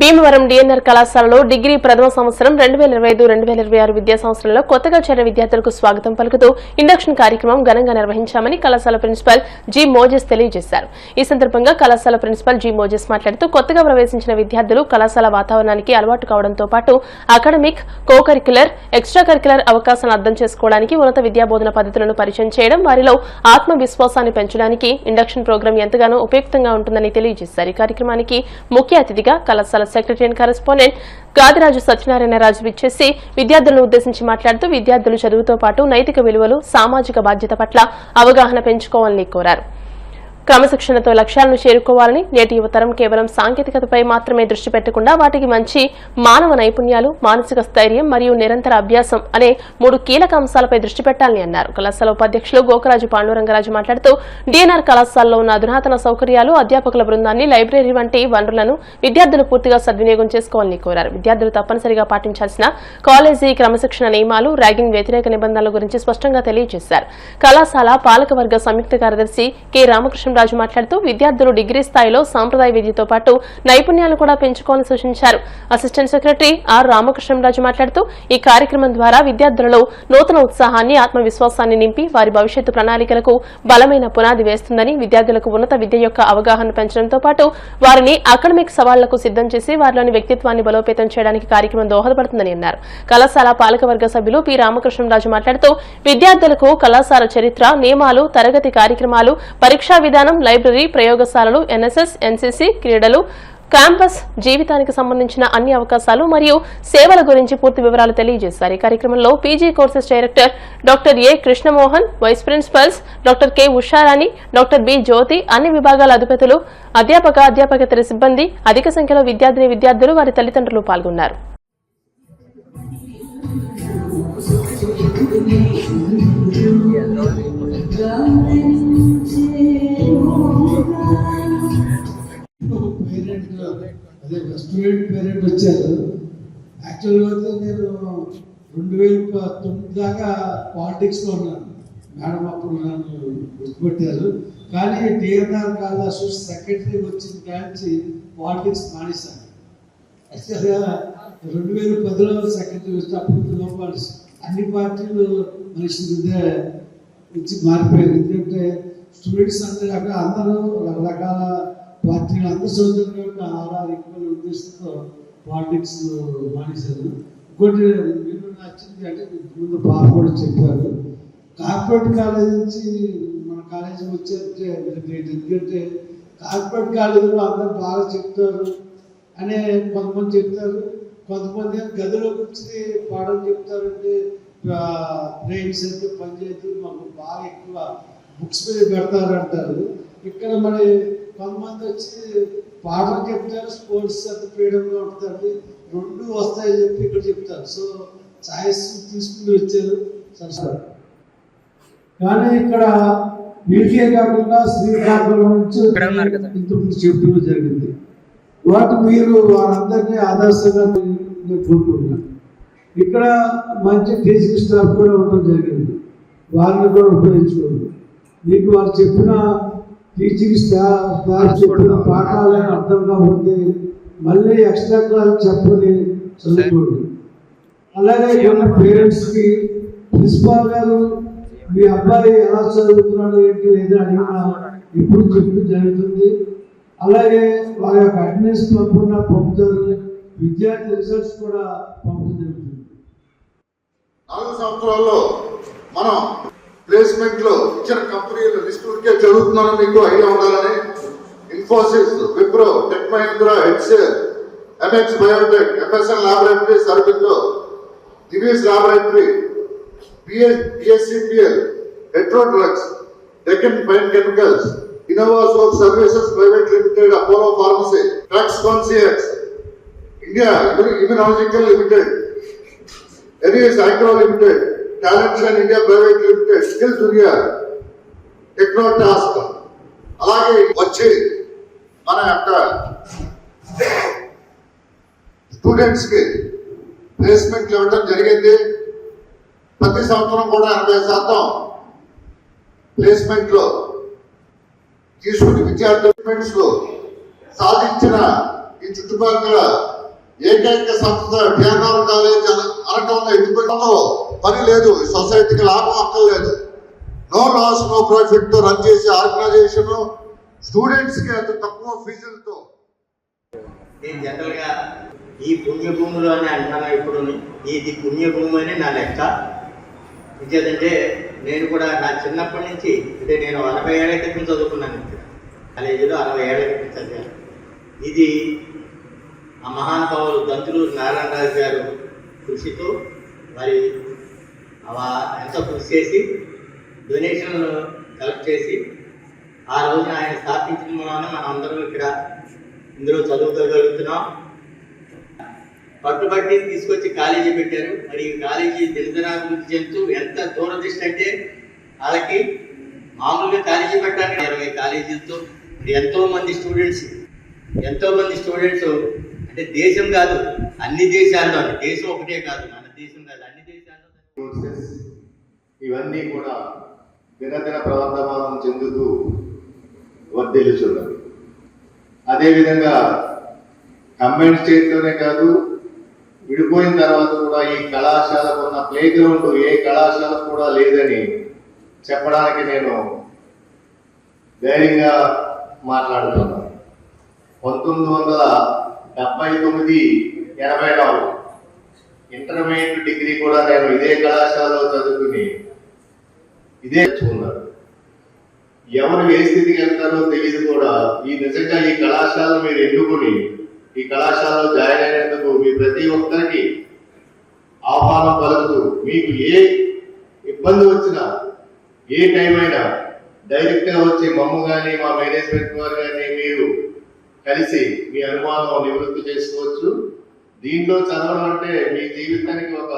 Bhimavaram DNR కళాశాలలో degree ప్రథమ సంవత్సరం రెండు వేల ఇరవై ఐదు రెండు వేల ఇరవై ఆరు విద్యా సంవత్సరంలో కొత్తగా చేరిన విద్యార్థులకు స్వాగతం పలుకుతూ ఇండక్షన్ కార్యక్రమం ఘనంగా నిర్వహించామని కళాశాల ప్రిన్సిపల్ జి మోజెస్ తెలియజేశారు. ఈ సందర్భంగా కళాశాల ప్రిన్సిపల్ జి మోజెస్ మాట్లాడుతూ కొత్తగా ప్రవేశించిన విద్యార్థులు కళాశాల వాతావరణానికి అలవాటు కావడంతో పాటు academic co curricular extra curricular అవకాశాలను అర్థం చేసుకోవడానికి ఉన్నత విద్యా బోధన పద్ధతులను పరిచయం చేయడం వారిలో ఆత్మవిశ్వాసాన్ని పెంచడానికి ఇండక్షన్ ప్రోగ్రాం ఎంతగానో ఉపయుక్తంగా ఉంటుందని తెలియజేశారు. ఈ కార్యక్రమానికి ముఖ్య అతిథిగా కళాశాల secretary and correspondent Gadiraju Satyanarayanaraju విచ్చేసి విద్యార్థులను ఉద్దేశించి మాట్లాడుతూ విద్యార్థులు చదువుతో పాటు నైతిక విలువలు సామాజిక బాధ్యత పట్ల అవగాహన పెంచుకోవాలని కోరారు. క్రమశిక్షణతో లక్ష్యాలను చేరుకోవాలని నేటి యువతరం కేవలం సాంకేతికతపై మాత్రమే దృష్టి పెట్టకుండా వాటికి మంచి మానవ నైపుణ్యాలు మానసిక స్థైర్యం మరియు నిరంతర అభ్యాసం అనే మూడు కీలక అంశాలపై దృష్టి పెట్టాలని అన్నారు. కళాశాల ఉపాధ్యక్షులు గోకరాజు పాండురంగరాజు మాట్లాడుతూ డిఎన్ఆర్ కళాశాలలో ఉన్న అధునాతన సౌకర్యాలు అధ్యాపకుల బృందాన్ని లైబ్రరీ వంటి వనరులను విద్యార్థులు పూర్తిగా సద్వినియోగం చేసుకోవాలని కోరారు. విద్యార్థులు తప్పనిసరిగా పాటించాల్సిన కాలేజీ క్రమశిక్షణ నియమాలు ర్యాగింగ్ వ్యతిరేక నిబంధనల గురించి స్పష్టంగా తెలియజేశారు. కళాశాల పాలకవర్గ సంయుక్త కార్యదర్శి కె. రాజు మాట్లాడుతూ విద్యార్థులు డిగ్రీ స్థాయిలో సాంప్రదాయ విద్యతో పాటు నైపుణ్యాలు కూడా పెంచుకోవాలని సూచించారు. అసిస్టెంట్ సెక్రటరీ ఆర్ రామకృష్ణరాజు మాట్లాడుతూ ఈ కార్యక్రమం ద్వారా విద్యార్థులలో నూతన ఉత్సాహాన్ని ఆత్మవిశ్వాసాన్ని నింపి వారి భవిష్యత్తు ప్రణాళికలకు బలమైన పునాది వేస్తుందని విద్యార్థులకు ఉన్నత విద్య యొక్క అవగాహన పెంచడంతో పాటు వారిని అకాడమిక్ సవాళ్ళకు సిద్ధం చేసి వారిలోని వ్యక్తిత్వాన్ని బలోపేతం చేయడానికి కార్యక్రమం దోహదపడుతుందని అన్నారు. కళాశాల పాలకవర్గ సభ్యులు పి రామకృష్ణరాజు మాట్లాడుతూ విద్యార్థులకు కళాశాల చరిత్ర నియమాలు తరగతి కార్యక్రమాలు పరీక్షా విధానం లైబ్రరీ ప్రయోగశాలలు ఎన్ఎస్ఎస్ ఎన్సీసీ క్రీడలు క్యాంపస్ జీవితానికి సంబంధించిన అన్ని అవకాశాలు మరియు సేవల గురించి పూర్తి వివరాలు తెలియజేశారు. ఈ కార్యక్రమంలో PG courses director doctor A Krishnamohan vice principals doctor K Usharani doctor B Jyothi అన్ని విభాగాల అధిపతులు అధ్యాపక అధ్యాపకేతర సిబ్బంది అధిక సంఖ్యలో విద్యార్థిని విద్యార్థులు వారి తల్లిదండ్రులు పాల్గొన్నారు. పేరెంట్ అదే స్టూడెంట్ పేరెంట్ వచ్చారు. యాక్చువల్గా అయితే నేను రెండు వేల తొమ్మిది దాకా పాలిటిక్స్లో ఉన్నాను. మేడం అప్పుడు నన్ను గుర్తుపెట్టారు. కానీ టీఎన్ఆర్ కాళాసు సెక్రటరీ వచ్చిన కాంచి పాలిటిక్స్ మానేశాను. యాక్చువల్గా రెండు వేల పదిలో సెక్రటరీ వచ్చి అప్పుడు నో పాలిటిక్స్ అన్ని పార్టీలు మనిషి నుంచి వచ్చి మారిపోయారు. ఎందుకంటే స్టూడెంట్స్ అందరూ అక్కడ అందరూ రకరకాల పార్టీలు అందరూ చదువుతున్నారు ఆర్ఆర్ ఎక్కువ ఉద్దేశంతో పాలిటిక్స్ మానేశారు. ఇంకోటి మీరు నచ్చింది అంటే ముందు పాప కూడా చెప్పారు. కార్పొరేట్ కాలేజ్ నుంచి మన కాలేజీ వచ్చేస్తే గ్రేట్ ఎందుకంటే కార్పొరేట్ కాలేజీలో అందరూ బాగా చెప్తారు అనే కొంతమంది చెప్తారు. కొంతమంది గదిలో కూర్చుని పాఠం చెప్తారంటే బ్రెయిన్స్ అయితే పనిచేయదు మాకు బాగా ఎక్కువ బుక్స్ మీద పెడతారంటారు. ఇక్కడ మరి కొంతమంది వచ్చి పాఠం చెప్తారు స్పోర్ట్స్ అంత ఫ్రీడమ్గా ఉంటుంది రెండు వస్తాయని చెప్పి ఇక్కడ చెప్తారు. సో ఛాయిస్ తీసుకుని వచ్చారు సరే. కానీ ఇక్కడ వీళ్ళకే కాకుండా శ్రీకాకుళం నుంచి ఇంతకుముందు చెప్పడం జరిగింది. వాటి మీరు వారందరినీ ఆదర్శంగా నేను కోరుకుంటున్నాను ఇక్కడ మంచి టీచింగ్ స్టాఫ్ కూడా ఉండడం జరిగింది. వారిని కూడా ఉపయోగించుకోండి. మీకు వారు చెప్పిన టీచింగ్ స్టాఫ్ చెప్పిన పాఠాలను అర్థం కాకపోతే మళ్ళీ ఎక్స్ట్రా క్లాస్ చెప్పని చదువుకోండి. అలాగే ఉన్న పేరెంట్స్కి ప్రిన్సిపాల్ గారు మీ అబ్బాయి ఎలా చదువుతున్నాడు ఏంటి ఏదో అడిగినా ఎప్పుడు చెప్పడం జరుగుతుంది. అలాగే వారి యొక్క అటెండెన్స్ పంపుకున్న పంపుతారు. విద్యార్థి రిజల్ట్స్ కూడా పంపడం జరుగుతుంది నాలుగు సంవత్సరాల్లో మనం ప్లేస్మెంట్లో ఇచ్చిన కంపెనీలు లిస్ట్ ఊరికే చదువుతున్నాను మీకు ఐడియా ఉండాలని Infosys Wipro tech Mahindra HCL MX biotech MSN laboratory సర్వీస్లో Divi's laboratory BS BSCPL Hetero drugs Deccan fine chemicals innova soap services private limited Apollo pharmacy trucks కాన్సియర్స్ ఇండియా ఇమ్యూనాలజికల్ లిమిటెడ్ ఎరియస్ ఐక్రో limited talents India private limited skill Duniya techno task. అలాగే వచ్చి మన యొక్క స్టూడెంట్స్కి placement ఇవ్వడం జరిగింది. ప్రతి సంవత్సరం కూడా ఎనభై శాతం ప్లేస్మెంట్లో తీసుకుని విద్యార్థులు సాధించిన ఈ చుట్టుపక్కల ఏకైక సంస్థ ధ్యానాల కాలేజ్ అన- అనటంలో ఎటువంటి పని లేదు సొసైటీకి లాభం అక్కర్లేదు. నో లాస్ నో ప్రాఫిట్తో రన్ చేసే ఆర్గనైజేషన్ స్టూడెంట్స్కి అంత తక్కువ ఫీజులతో. నేను జనరల్గా ఈ పుణ్యభూములు అని అంటాను ఇప్పుడు. ఇది పుణ్యభూమి అని నా లెక్క. ఇంకేదంటే నేను కూడా నా చిన్నప్పటి నుంచి అంటే నేను అరవై ఏళ్ళ క్రితం చదువుకున్నాను. కాలేజీలో అరవై ఏళ్ళ క్రితం చదివాను. ఇది ఆ మహానుభావులు దంతులు నారాయణరాజు గారు కృషితో మరి అలా ఎంతో కృషి చేసి డొనేషన్లు కలెక్ట్ చేసి ఆ రోజున ఆయన స్థాపించిన మనం అందరం ఇక్కడ ఇందులో చదువుకోగలుగుతున్నాం. పట్టుబట్టి తీసుకొచ్చి కాలేజీ పెట్టారు. మరి ఈ కాలేజీ దినదినాభివృద్ధి చెందుతూ ఎంత దూరదృష్టి అంటే వాళ్ళకి మామూలుగా కాలేజీ పెట్టాలి ఇరవై కాలేజీలతో ఎంతో మంది స్టూడెంట్స్ ఎంతో మంది స్టూడెంట్స్ అంటే దేశం కాదు అన్ని దేశాల్లో దేశం ఒకటే కాదు మన దేశం కాదు అన్ని దేశాల్లో కోర్సెస్ ఇవన్నీ కూడా దినదిన ప్రవర్ధమానం చెందుతూ వర్ధిల్లుచున్నవి అదేవిధంగా కంబైన్ స్టేట్లోనే కాదు విడిపోయిన తర్వాత కూడా ఈ కళాశాలకు ఉన్న ప్లే గ్రౌండ్ ఏ కళాశాలకు కూడా లేదని చెప్పడానికి నేను ధైర్యంగా మాట్లాడుతున్నాను. పంతొమ్మిది వందల డెబ్బై తొమ్మిది ఎనభై నాలుగు. ఇంటర్మీడియట్ డిగ్రీ కూడా నేను ఇదే కళాశాలలో చదువుకుని ఇదే నేర్చుకున్నాను. ఎవరు ఏ స్థితికి వెళ్తారో తెలియదు కూడా. ఈ నిజంగా ఈ కళాశాల మీరు ఎన్నుకుని ఈ కళాశాలలో జాయిన్ అయినందుకు మీ ప్రతి ఒక్కరికి ఆహ్వానం పలుకుతూ మీకు ఏ ఇబ్బంది వచ్చినా ఏ టైం అయినా డైరెక్ట్గా వచ్చి మమ్మ కానీ మా మేనేజ్మెంట్ వారు కానీ మీరు కలిసి మీ అనుమానం నివృత్తి చేసుకోవచ్చు. దీంట్లో చదవడం అంటే మీ జీవితానికి ఒక